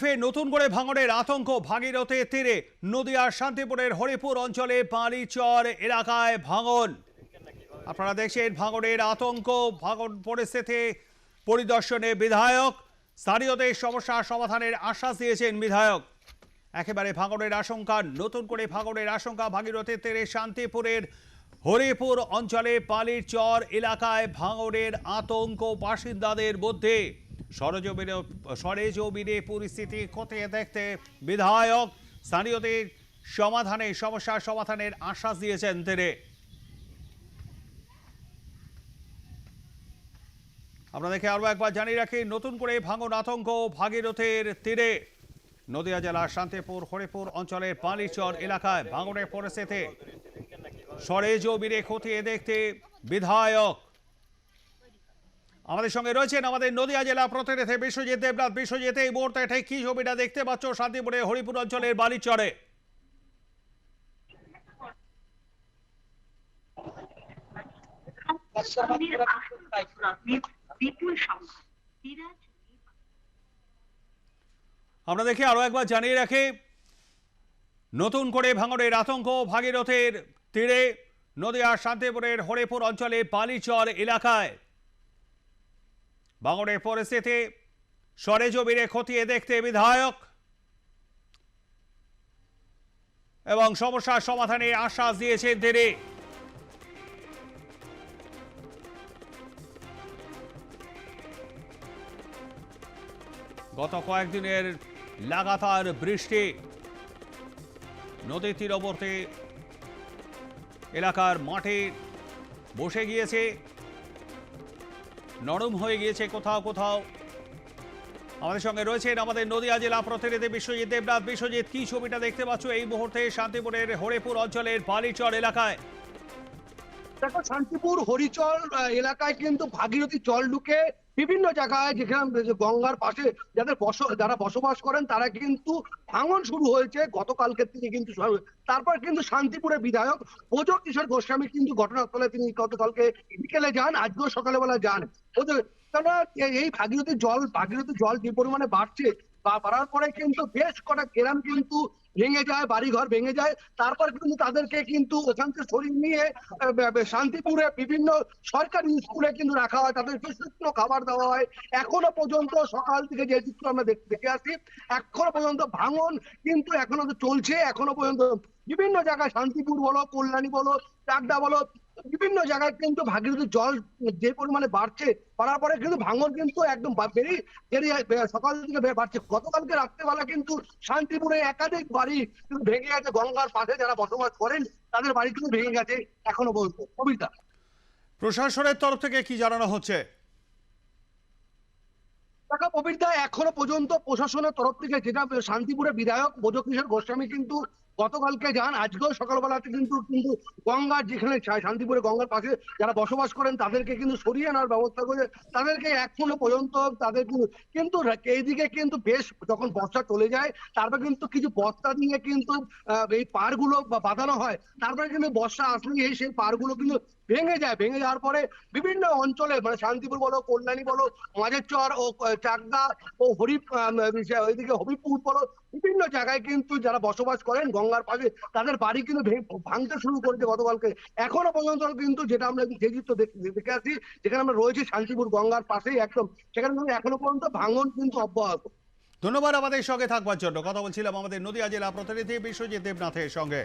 ফের নতুন করে ভাঙনের আতঙ্ক। ভাগীরথের তীরে নদিয়ার শান্তিপুরের হরিপুর অঞ্চলে পালিচর এলাকায় ভাঙন। আপনারা দেখছেন ভাঙনের আতঙ্ক। ভাঙন পরিস্থিতি পরিদর্শনে বিধায়ক। স্থানীয়দের সমস্যা সমাধানের আশ্বাস দিয়েছেন বিধায়ক। একেবারে ভাঙনের আশঙ্কা, নতুন করে ভাঙনের আশঙ্কা। ভাগীরথীর তীরে শান্তিপুরের হরিপুর অঞ্চলে পালির চর এলাকায় ভাঙনের আতঙ্ক। বাসিন্দাদের মধ্যে সরজমিনে, সরেজমিনে পরিস্থিতি খতিয়ে দেখতে বিধায়ক স্থানীয়দের সমাধানে সমস্যার সমাধানের আশ্বাস দিয়েছেন তিনি। আপনাদেরকে আরও একবার জানিয়ে রাখি, নতুন করে ভাঙন আতঙ্ক ভাগীরথের তীরে। নদিয়া জেলার শান্তিপুর, হরিপুর অঞ্চলের পালিচর এলাকায় ভাঙনের পরিস্থিতি। সরেজমিনে খতিয়ে দেখতে বিধায়ক আমাদের সঙ্গে রয়েছেন আমাদের নদিয়া জেলা প্রতিনিধি বিশ্বজিৎ দেবনাথ। বিশ্বজিৎ, এই মুহূর্তে ঠিক কি ছবিটা দেখতে পাচ্ছ? শান্তিপুরে হরিপুর অঞ্চলের বালিচরে। আমরা দেখি আরও একবার জানিয়ে রাখি, নতুন করে ভাঙনের আতঙ্ক, ভাগীরথের তীরে নদিয়ার শান্তিপুরের হরিপুর অঞ্চলে বালিচর এলাকায়। ভাঙনের পরিস্থিতি সরেজমিনে খতিয়ে দেখতে বিধায়ক এবং সমস্যার সমাধানের আশ্বাস দিয়েছেন তিনি। গত কয়েকদিনের লাগাতার বৃষ্টি নদীর তীরবর্তী এলাকার মাঠে বসে গিয়েছে। নরম হয়ে গিয়েছে কোথাও কোথাও। আমাদের সঙ্গে রয়েছেন আমাদের নদিয়া জেলা প্রতিনিধি বিশ্বজিৎ দেবনাথ। বিশ্বজিৎ, কি ছবিটা দেখতে পাচ্ছ এই মুহূর্তে শান্তিপুরের হরেপুর অঞ্চলের বালিচর এলাকায়? দেখো, শান্তিপুর, হরিচর এলাকায় কিন্তু ভাগীরথী জল ঢুকে বিভিন্ন জায়গায় যেখানে গঙ্গার পাশে যাদের বস, যারা বসবাস করেন, তারা কিন্তু ভাঙন শুরু হয়েছে। গতকালকে তিনি কিন্তু তারপর কিন্তু শান্তিপুরের বিধায়ক বোজ কিশোর গোস্বামী কিন্তু ঘটনাস্থলে তিনি গতকালকে বিকেলে যান, আজকেও সকালবেলা যান। ওদের, কেননা এই ভাগীরথী জল ভাগীরথী জল যে পরিমাণে বাড়ছে বাড়ার পরে কিন্তু বেশ কটা গ্রাম কিন্তু ভেঙে যায় ভেঙে যায়। তারপর কিন্তু তাদেরকে কিন্তু ওখান থেকে সরিয়ে নিয়ে শান্তিপুরে বিভিন্ন সরকারি স্কুলে কিন্তু রাখা হয়। তাদেরকে শুকনো খাবার দেওয়া হয়। এখনও পর্যন্ত সকাল থেকে যে চিত্র আমরা দেখে আসি এখনও পর্যন্ত ভাঙন কিন্তু এখনও তো চলছে। এখনও পর্যন্ত বিভিন্ন জায়গায় শান্তিপুর বলো, কল্যাণী বলো, চাকদা বলো বিভিন্ন জায়গায় কিন্তু ভাগীরথী জল যে পরিমাণে বাড়ছে বাড়ার পরে কিন্তু ভাঙন কিন্তু একদম বা- বেরিয়ে বেরিয়ে সকাল থেকে বাড়ছে। গতকালকে রাত্রেবেলা কিন্তু শান্তিপুরে একাধিক বাড়ি কিন্তু ভেঙে গেছে। গঙ্গার পাশে যারা বসবাস করেন তাদের বাড়ি কিন্তু ভেঙে গেছে এখনও বলতো কবিতা। প্রশাসনের তরফ থেকে কি জানানো হচ্ছে? টাকা প্রবীরদা এখনও পর্যন্ত প্রশাসনের তরফ থেকে যেটা শান্তিপুরের বিধায়ক বোধকিশোর গোস্বামী কিন্তু গতকালকে যান, আজকেও সকালবেলাতে কিন্তু কিন্তু গঙ্গার যেখানে শান্তিপুরে গঙ্গার পাশে যারা বসবাস করেন, তাদেরকে কিন্তু সরিয়ে আনার ব্যবস্থা করে তাদেরকে এখনও পর্যন্ত তাদের কিন্তু কিন্তু এইদিকে কিন্তু বেশ যখন বর্ষা চলে যায়, তারপর কিন্তু কিছু বস্তা দিয়ে কিন্তু এই পারগুলো বাঁধানো হয়। তারপরে কিন্তু বর্ষা আসলেই এই সেই পারগুলো কিন্তু ভেঙে যায়। ভেঙে যাওয়ার পরে বিভিন্ন অঞ্চলে মানে শান্তিপুর বলো, কল্যাণী বলো মাঝের চর ও চাকদা ও হরি ওইদিকে হবিপুর বলো বিভিন্ন জায়গায় কিন্তু যারা বসবাস করেন গঙ্গার পাশে, তাদের বাড়ি কিন্তু ভাঙতে শুরু করেছে গতকালকে। এখনও পর্যন্ত কিন্তু যেটা আমরা যে চিত্র দেখ- আসি যেখানে আমরা রয়েছি শান্তিপুর গঙ্গার পাশেই একদম, সেখানে কিন্তু এখনও পর্যন্ত ভাঙন কিন্তু অব্যাহত। ধন্যবাদ আমাদের সঙ্গে থাকবার জন্য। কথা বলছিলাম আমাদের নদীয়া জেলা প্রতিনিধি বিশ্বজিৎ দেবনাথের সঙ্গে।